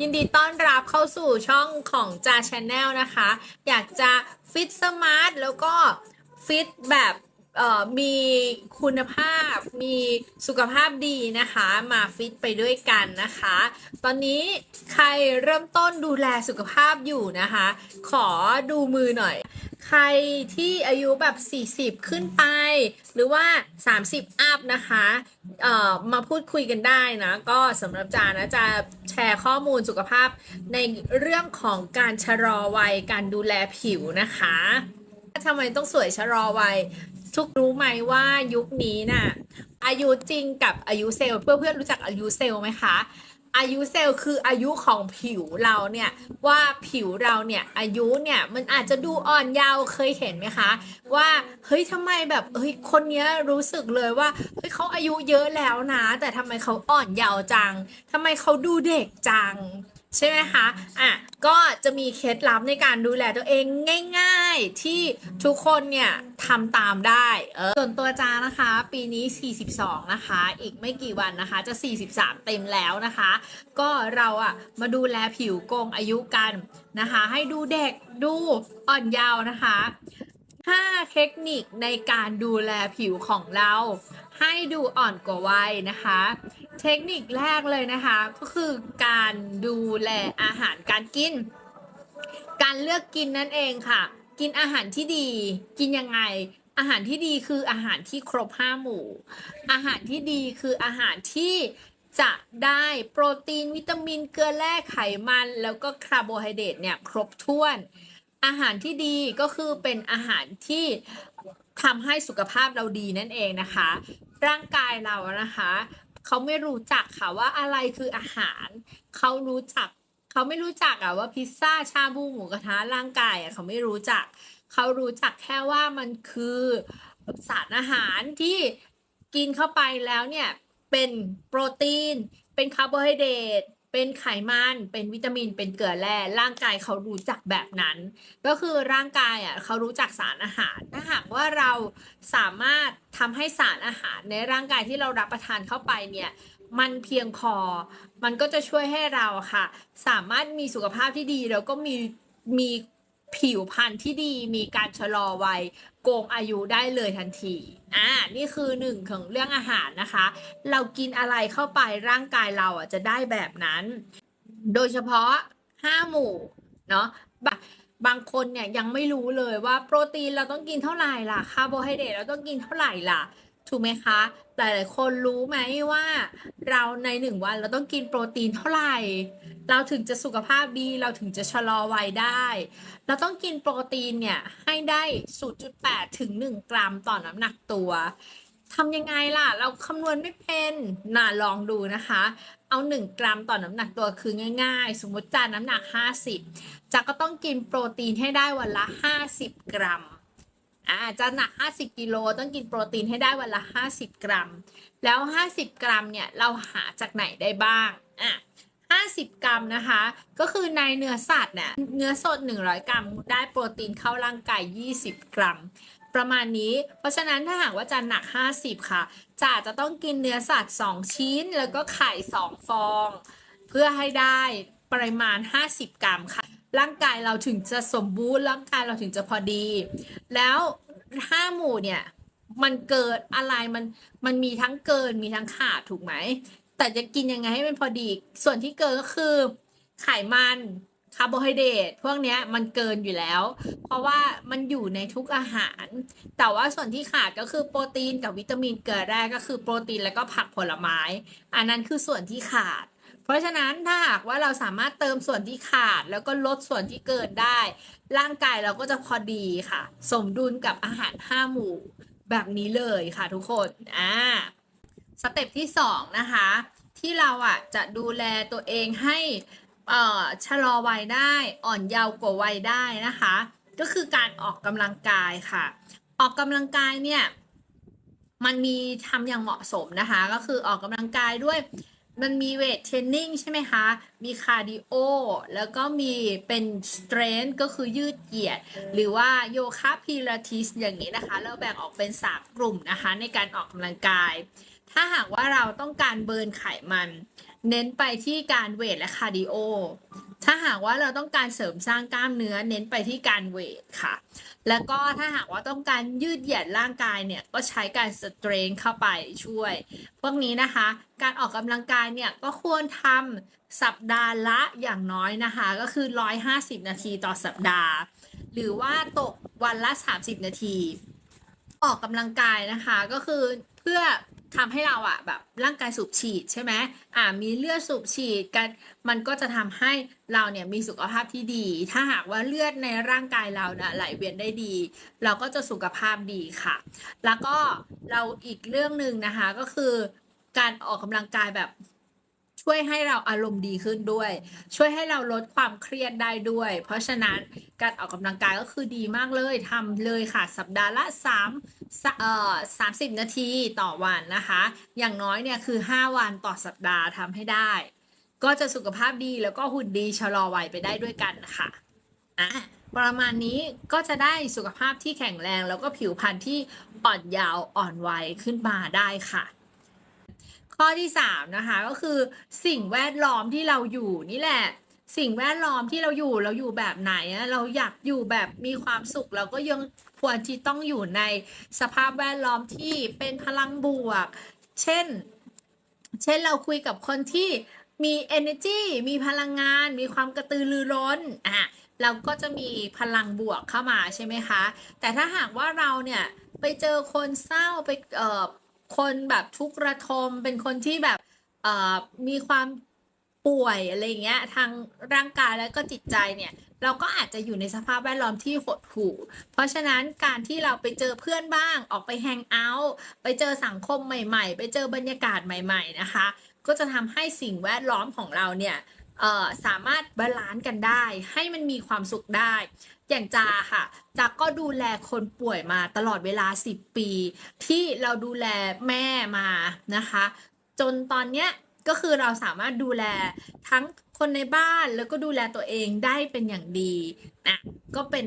ยินดีต้อนรับเข้าสู่ช่องของจาชาแนลนะคะ อยากจะฟิตสมาร์ทแล้วก็ฟิตแบบมีคุณภาพ มีสุขภาพดีนะคะ มาฟิตไปด้วยกันนะคะ ตอนนี้ใครเริ่มต้นดูแลสุขภาพอยู่นะคะ ขอดูมือหน่อย ใครที่อายุแบบ 40 ขึ้นไป หรือว่า 30 อัพนะคะเอ่อมาพูดคุยกันได้นะ ก็สำหรับจานะจะแชร์ข้อมูลสุขภาพในเรื่องของการชะลอวัยการดูแลผิวนะคะทำไมต้องสวยชะลอวัยทุกรู้ไหมว่ายุคนี้น่ะอายุจริงกับอายุเซลล์เพื่อนเพื่อนรู้จักอายุเซลล์ไหมคะ อายุเซลล์คืออายุของผิวเราเนี่ยว่าผิวเราเนี่ยอายุเนี่ยมันอาจจะดูอ่อนเยาว์เคยเห็นไหมคะ ว่าเฮ้ยทำไมแบบเฮ้ยคนเนี้ยรู้สึกเลยว่าเฮ้ยเขาอายุเยอะแล้วนะ แต่ทำไมเขาอ่อนเยาว์จังทำไมเขาดูเด็กจัง ใช่ไหมคะอะก็จะมีเคล็ดลับในการดูแลตัวเองง่าย ๆที่ทุกคนเนี่ยทำตามได้เออส่วนตัวจานะคะ ปีนี้ 42 นะคะ อีกไม่กี่วันนะคะ จะ 43 เต็มแล้วนะคะ ก็เราอะมาดูแลผิวโกงอายุกันนะคะ ให้ดูเด็กดูอ่อนเยาว์นะคะ 5 เทคนิคในการดูแลผิวของเรา ให้ดูอ่อนกว่าวัยนะคะ เทคนิคแรกเลยนะคะ ก็คือการดูแลอาหารการกิน การเลือกกินนั่นเองค่ะ กินอาหารที่ดี กินยังไง อาหารที่ดีคืออาหารที่ครบห้าหมู่ อาหารที่ดีคืออาหารที่จะได้โปรตีนวิตามินเกลือแร่ไขมัน แล้วก็คาร์โบไฮเดรตเนี่ยครบถ้วน อาหารที่ดีก็คือเป็นอาหารที่ทำให้สุขภาพเราดีนั่นเองนะคะ ร่างกายเรานะคะ เขาไม่รู้จักค่ะว่าอะไรคืออาหาร เขารู้จัก เขาไม่รู้จักอะว่าพิซซ่าชาบูหมูกระทะร่างกายอะเขาไม่รู้จัก เขารู้จักแค่ว่ามันคือสารอาหารที่กินเข้าไปแล้วเนี่ยเป็นโปรตีน เป็นคาร์โบไฮเดรต เป็นไขมัน เป็นวิตามิน เป็นเกลือแร่ ร่างกายเขารู้จักแบบนั้น ก็คือร่างกายอะเขารู้จักสารอาหาร ถ้าหากว่าเราสามารถทำให้สารอาหารในร่างกายที่เรารับประทานเข้าไปเนี่ย มันเพียงพอ มันก็จะช่วยให้เราค่ะ สามารถมีสุขภาพที่ดีแล้วก็มีมีผิวพรรณที่ดี มีการชะลอวัย โกงอายุได้เลยทันที อ่า นี่คือหนึ่งของเรื่องอาหารนะคะ เรากินอะไรเข้าไปร่างกายเราอะจะได้แบบนั้น โดยเฉพาะห้าหมู่เนาะบางบางคนเนี่ยยังไม่รู้เลยว่าโปรตีนเราต้องกินเท่าไหร่ล่ะ คาร์โบไฮเดรตเราต้องกินเท่าไหร่ล่ะ ถูกไหมคะ หลายๆคนรู้ไหมว่า เราในหนึ่งวันเราต้องกินโปรตีนเท่าไหร่ เราถึงจะสุขภาพดีเราถึงจะชะลอวัยได้ เราต้องกินโปรตีนเนี่ยให้ได้ 0.8 ถึง 1 กรัมต่อน้ำหนักตัวทำยังไงล่ะ เราคำนวณไม่เป็นน่าลองดูนะคะ เอา 1 กรัมต่อน้ำหนักตัวคือง่าย ๆ สมมติจานน้ำหนัก 50จะก็ต้องกินโปรตีนให้ได้วันละ 50 กรัม อ่าจะหนัก 50 กิโลต้องกินโปรตีนให้ได้วันละ 50 กรัม แล้ว 50 กรัมเนี่ยเราหาจากไหนได้บ้างอะ50 กรัมนะคะ ก็คือในเนื้อสัตว์เนี่ยเนื้อสด 100 กรัม ได้โปรตีนเข้าร่างกาย 20 กรัม ประมาณนี้ เพราะฉะนั้นถ้าหากว่าจะหนัก 50 ค่ะจะจะต้องกินเนื้อสัตว์ 2 ชิ้น แล้วก็ไข่ 2 ฟอง เพื่อให้ได้ปริมาณ 50 กรัมค่ะ ร่างกายเราถึงจะสมบูรณ์ร่างกายเราถึงจะพอดี แล้วห้าหมู่เนี่ย มันเกิดอะไรมันมันมีทั้งเกินมีทั้งขาดถูกไหม แต่จะกินยังไงให้มันพอดี ส่วนที่เกินก็คือไขมันคาร์โบไฮเดรตพวกเนี้ยมันเกินอยู่แล้ว เพราะว่ามันอยู่ในทุกอาหาร แต่ว่าส่วนที่ขาดก็คือโปรตีนกับวิตามินเกลือแร่ก็คือโปรตีนแล้วก็ผักผลไม้ อันนั้นคือส่วนที่ขาด เพราะฉะนั้นถ้าหากว่าเราสามารถเติมส่วนที่ขาด แล้วก็ลดส่วนที่เกินได้ ร่างกายเราก็จะพอดีค่ะ สมดุลกับอาหารห้าหมู่แบบนี้เลยค่ะทุกคนอ่าสเต็ปที่สองนะคะ ที่เราอะจะดูแลตัวเองให้เอ่อชะลอวัยได้อ่อนเยาว์กว่าวัยได้นะคะ ก็คือการออกกำลังกายค่ะ ออกกำลังกายเนี่ยมันมีทำอย่างเหมาะสมนะคะ ก็คือออกกำลังกายด้วย มันมีเวทเทรนนิ่งใช่ไหมคะ มีคาร์ดิโอ แล้วก็มีเป็นสเตรน g ก็คือยืดเหยียด หรือว่าโยคะพิลาทิสอย่างนี้นะคะ เราแบ่งออกเป็น 3 กลุ่มนะคะ ในการออกกำลังกาย ถ้าหากว่าเราต้องการเบิร์นไขมัน เน้นไปที่การเวทและคาร์ดิโอ ถ้าหากว่าเราต้องการเสริมสร้างกล้ามเนื้อเน้นไปที่การเวทค่ะ แล้วก็ถ้าหากว่าต้องการยืดเหยียดร่างกายเนี่ยก็ใช้การสเตรนเข้าไปช่วย พวกนี้นะคะ การออกกำลังกายเนี่ยก็ควรทำสัปดาห์ละอย่างน้อยนะคะ ก็คือ 150 นาทีต่อสัปดาห์ หรือว่าตกวันละ 30 นาที ออกกำลังกายนะคะก็คือเพื่อ ทำให้เราอะแบบร่างกายสูบฉีดใช่ไหมอ่ามีเลือดสูบฉีดกันมันก็จะทำให้เราเนี่ยมีสุขภาพที่ดี ถ้าหากว่าเลือดในร่างกายเรานะไหลเวียนได้ดี เราก็จะสุขภาพดีค่ะ แล้วก็เราอีกเรื่องหนึ่งนะคะก็คือการออกกำลังกายแบบ ช่วยให้เราอารมณ์ดีขึ้นด้วย ช่วยให้เราลดความเครียดได้ด้วย เพราะฉะนั้นการออกกำลังกายก็คือดีมากเลยทำเลยค่ะ สัปดาห์ละ3เอ่อ30 นาทีต่อวันนะคะ อย่างน้อยเนี่ยคือ 5 วันต่อสัปดาห์ทำให้ได้ ก็จะสุขภาพดีแล้วก็หุ่นดีชะลอวัยไปได้ด้วยกันค่ะอะประมาณนี้ก็จะได้สุขภาพที่แข็งแรง แล้วก็ผิวพรรณที่อ่อนยาวอ่อนวัยขึ้นมาได้ค่ะ ข้อที่สามนะคะก็คือสิ่งแวดล้อมที่เราอยู่นี่แหละ สิ่งแวดล้อมที่เราอยู่เราอยู่แบบไหนเราอยากอยู่แบบมีความสุข เราก็ยังควรที่ต้องอยู่ในสภาพแวดล้อมที่เป็นพลังบวก เช่น เช่นเราคุยกับคนที่มี energy มีพลังงาน มีความกระตือรือร้นอะเราก็จะมีพลังบวกเข้ามาใช่ไหมคะ แต่ถ้าหากว่าเราเนี่ยไปเจอคนเศร้าไปเอ่อ คนแบบทุกข์ระทมเป็นคนที่แบบมีความป่วยอะไรอย่างเงี้ยทางร่างกายแล้วก็จิตใจเนี่ย เราก็อาจจะอยู่ในสภาพแวดล้อมที่หดหู่ เพราะฉะนั้นการที่เราไปเจอเพื่อนบ้าง ออกไปแฮงเอาท์ไปเจอสังคมใหม่ ๆ ไปเจอบรรยากาศใหม่ ๆ นะคะ ก็จะทำให้สิ่งแวดล้อมของเราเนี่ย สามารถบาลานซ์กันได้ ให้มันมีความสุขได้ อย่างจาค่ะจาก็ดูแลคนป่วยมาตลอดเวลา 10 ปี ที่เราดูแลแม่มานะคะ จนตอนเนี้ยก็คือเราสามารถดูแลทั้งคนในบ้านแล้วก็ดูแลตัวเองได้เป็นอย่างดีนะก็เป็น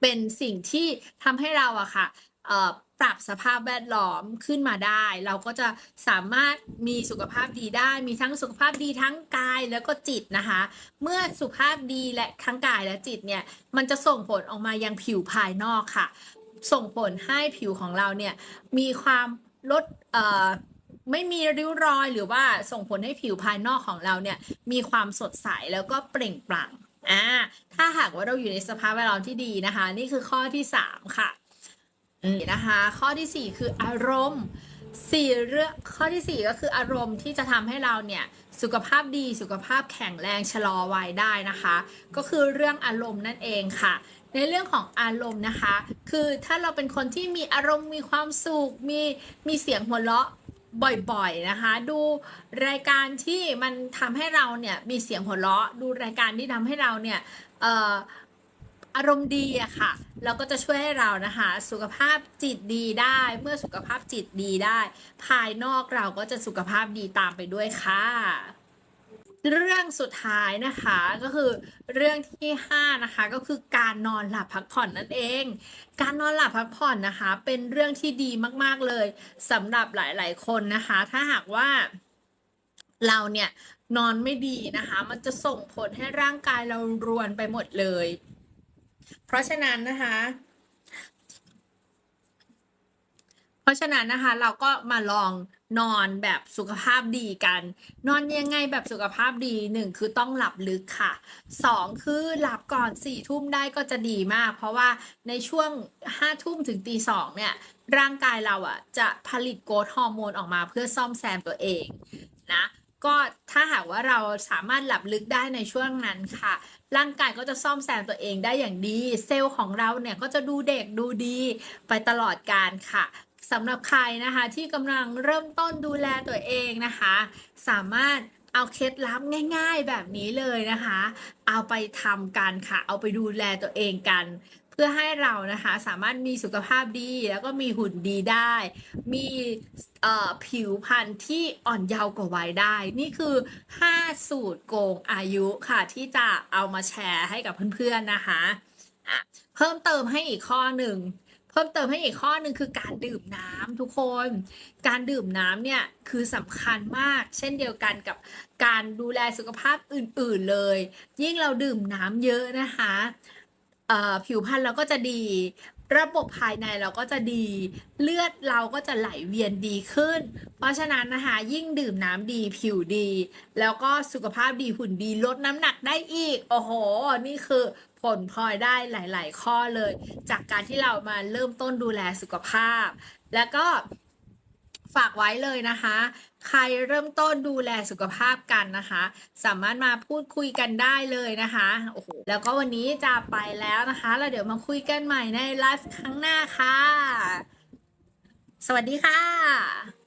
เป็นสิ่งที่ทำให้เราอะค่ะ ปรับสภาพแวดล้อมขึ้นมาได้ เราก็จะสามารถมีสุขภาพดีได้ มีทั้งสุขภาพดีทั้งกายแล้วก็จิตนะคะ เมื่อสุขภาพดีและทั้งกายและจิตเนี่ยมันจะส่งผลออกมายังผิวภายนอกค่ะ ส่งผลให้ผิวของเราเนี่ยมีความลดไม่มีริ้วรอยหรือว่าส่งผลให้ผิวภายนอกของเราเนี่ยมีความสดใสแล้วก็เปล่งปลั่งอ่าถ้าหากว่าเราอยู่ในสภาพแวดล้อมที่ดีนะคะ นี่คือข้อที่สามค่ะ นะคะข้อที่สี่คืออารมณ์สี่เรื่องข้อที่สี่ก็คืออารมณ์ที่จะทำให้เราเนี่ยสุขภาพดีสุขภาพแข็งแรงชะลอวัยได้นะคะ ก็คือเรื่องอารมณ์นั่นเองค่ะ ในเรื่องของอารมณ์นะคะ คือถ้าเราเป็นคนที่มีอารมณ์มีความสุขมีมีเสียงหัวเราะบ่อยๆนะคะ ดูรายการที่มันทำให้เราเนี่ยมีเสียงหัวเราะ ดูรายการที่ทำให้เราเนี่ยเอ่อ อารมณ์ดีอะค่ะ เราก็จะช่วยให้เรานะคะ สุขภาพจิตดีได้ เมื่อสุขภาพจิตดีได้ ภายนอกเราก็จะสุขภาพดีตามไปด้วยค่ะ เรื่องสุดท้ายนะคะก็คือเรื่องที่5นะคะก็คือการนอนหลับพักผ่อนนั่นเอง การนอนหลับพักผ่อนนะคะ เป็นเรื่องที่ดีมาก ๆเลยสำหรับหลาย ๆ คนนะคะ ถ้าหากว่าเราเนี่ยนอนไม่ดีนะคะ มันจะส่งผลให้ร่างกายเรารวนไปหมดเลย เพราะฉะนั้นนะคะ เพราะฉะนั้นนะคะ เราก็มาลองนอนแบบสุขภาพดีกัน นอนยังไงแบบสุขภาพดีหนึ่งคือต้องหลับลึกค่ะสองคือหลับก่อนสี่ทุ่มได้ก็จะดีมาก เพราะว่าในช่วงห้าทุ่มถึงตีสองเนี่ย ร่างกายเราอะ จะผลิตโกรทฮอร์โมนออกมาเพื่อซ่อมแซมตัวเองนะ ก็ถ้าหากว่าเราสามารถหลับลึกได้ในช่วงนั้นค่ะ ร่างกายก็จะซ่อมแซมตัวเองได้อย่างดี เซลล์ของเราเนี่ยก็จะดูเด็กดูดีไปตลอดการค่ะสำหรับใครนะคะที่กำลังเริ่มต้นดูแลตัวเองนะคะ สามารถเอาเคล็ดลับง่าย ๆแบบนี้เลยนะคะ เอาไปทำกันค่ะ เอาไปดูแลตัวเองกัน พื่อให้เรานะคะสามารถมีสุขภาพดีแล้วก็มีหุ่นดีได้ มีผิวพรรณที่อ่อนเยาว์กว่าวัยได้ นี่คือ 5 สูตรโกงอายุค่ะที่จะเอามาแชร์ให้กับเพื่อนๆนะคะะเพิ่มเติมให้อีกข้อหนึ่งเพิ่มเติมให้อีกข้อหนึ่งคือการดื่มน้ำทุกคน การดื่มน้ำเนี่ยคือสำคัญมาก เช่นเดียวกันกับการดูแลสุขภาพอื่นๆเลย ยิ่งเราดื่มน้ำเยอะนะคะ ผิวพรรณเราก็จะดี ระบบภายในเราก็จะดี เลือดเราก็จะไหลเวียนดีขึ้น เพราะฉะนั้นนะคะยิ่งดื่มน้ำดีผิวดี แล้วก็สุขภาพดีหุ่นดีลดน้ำหนักได้อีก โอ้โห นี่คือผลพลอยได้หลาย ๆ ข้อเลย จากการที่เรามาเริ่มต้นดูแลสุขภาพ แล้วก็ ฝากไว้เลยนะคะ ใครเริ่มต้นดูแลสุขภาพกันนะคะ สามารถมาพูดคุยกันได้เลยนะคะโอ้โหแล้วก็วันนี้จะไปแล้วนะคะแล้วเดี๋ยวมาคุยกันใหม่ในไลฟ์ครั้งหน้าค่ะ สวัสดีค่ะ